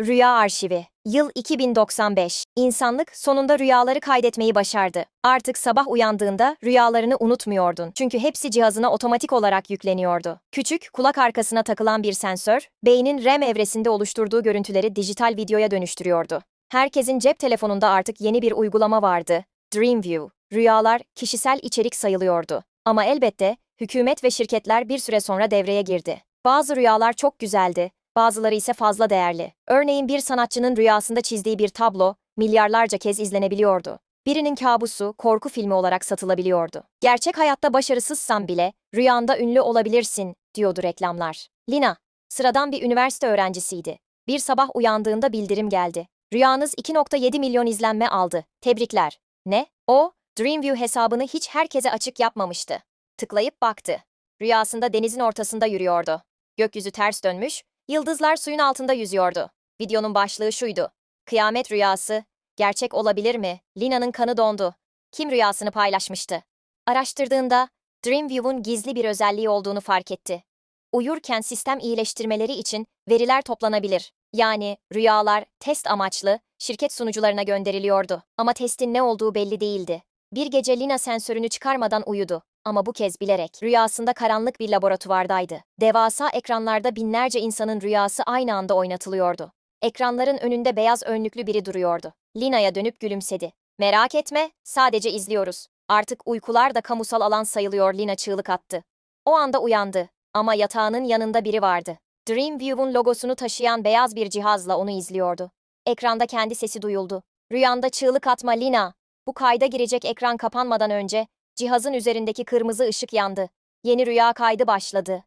Rüya Arşivi Yıl 2095 İnsanlık sonunda rüyaları kaydetmeyi başardı. Artık sabah uyandığında rüyalarını unutmuyordun. Çünkü hepsi cihazına otomatik olarak yükleniyordu. Küçük, kulak arkasına takılan bir sensör, beynin REM evresinde oluşturduğu görüntüleri dijital videoya dönüştürüyordu. Herkesin cep telefonunda artık yeni bir uygulama vardı. Dreamview. Rüyalar kişisel içerik sayılıyordu. Ama elbette hükümet ve şirketler bir süre sonra devreye girdi. Bazı rüyalar çok güzeldi, bazıları ise fazla değerli. Örneğin bir sanatçının rüyasında çizdiği bir tablo milyarlarca kez izlenebiliyordu. Birinin kabusu korku filmi olarak satılabiliyordu. Gerçek hayatta başarısızsan bile rüyanda ünlü olabilirsin diyordu reklamlar. Lina, sıradan bir üniversite öğrencisiydi. Bir sabah uyandığında bildirim geldi. Rüyanız 2.7 milyon izlenme aldı. Tebrikler. Ne? O, Dreamview hesabını hiç herkese açık yapmamıştı. Tıklayıp baktı. Rüyasında denizin ortasında yürüyordu. Gökyüzü ters dönmüş, yıldızlar suyun altında yüzüyordu. Videonun başlığı şuydu. Kıyamet rüyası. Gerçek olabilir mi? Lina'nın kanı dondu. Kim rüyasını paylaşmıştı? Araştırdığında Dreamview'un gizli bir özelliği olduğunu fark etti. Uyurken sistem iyileştirmeleri için veriler toplanabilir. Yani rüyalar test amaçlı şirket sunucularına gönderiliyordu. Ama testin ne olduğu belli değildi. Bir gece Lina sensörünü çıkarmadan uyudu. Ama bu kez bilerek rüyasında karanlık bir laboratuvardaydı. Devasa ekranlarda binlerce insanın rüyası aynı anda oynatılıyordu. Ekranların önünde beyaz önlüklü biri duruyordu. Lina'ya dönüp gülümsedi. Merak etme, sadece izliyoruz. Artık uykular da kamusal alan sayılıyor Lina çığlık attı. O anda uyandı ama yatağının yanında biri vardı. Dreamview'un logosunu taşıyan beyaz bir cihazla onu izliyordu. Ekranda kendi sesi duyuldu. Rüyanda çığlık atma Lina. Bu kayda girecek ekran kapanmadan önce cihazın üzerindeki kırmızı ışık yandı. Yeni rüya kaydı başladı.